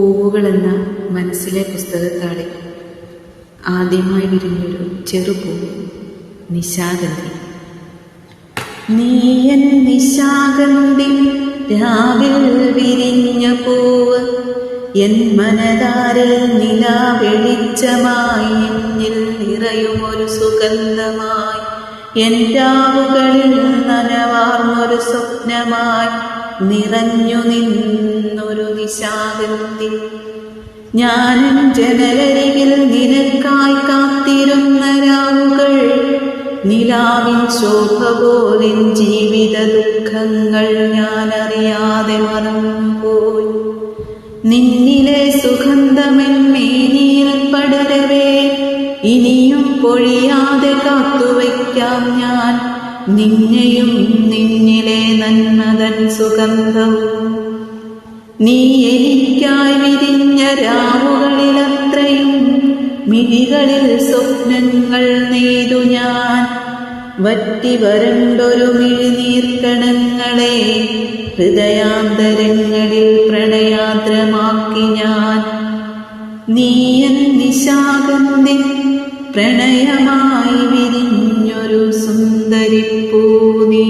പൂവുകൾ എന്ന മനസ്സിലെ പുസ്തകത്താളിൽ ആദ്യമായി വിരിഞ്ഞൊരു ചെറുപൂവ് നിശാഗന്ധി. നീയൻ നിശാഗന്ധി രാവിൽ വിരിഞ്ഞ പൂവ് എൻ മനതാരിൽ നിലാ വെളിച്ചമായി എന്നിൽ നിറയുമൊരു സുഗന്ധമായി. എൻ രാവുകളിൽ നനവാർന്നൊരു സ്വപ്നമായി. നിറഞ്ഞു നിന്നൊരു നിശാഗന്ധി. ഞാനും ജനലരികിൽ നിനക്കായി കാത്തിരുന്ന രാവുകൾ നിലാവിൻ ശോഭ പോലിൻ ജീവിത ദുഃഖങ്ങൾ ഞാനറിയാതെ മറന്നുപോയി. നിന്നിലെ സുഗന്ധമെൻ മേനിയിൽ പടരവേ ഇനിയും പൊഴിയാതെ കാത്തുവയ്ക്കാം ഞാൻ. നിന്നെയും നിന്നിലെ നന്മതൻ സുഗന്ധവും നീ എനിക്കായി വിരിഞ്ഞ രാവുകളിലത്രയും മിഴികളിൽ സ്വപ്നങ്ങൾ നെയ്തു ഞാൻ. വറ്റി വരണ്ടൊരു മിഴിനീർക്കണങ്ങളെ ഹൃദയാന്തരങ്ങളിൽ പ്രണയാദ്രമാക്കി ഞാൻ. നീയൻ നിശാഗന്ധി പ്രണയമായി വിരിഞ്ഞൊരു സുന്ദരിപ്പൂ നീ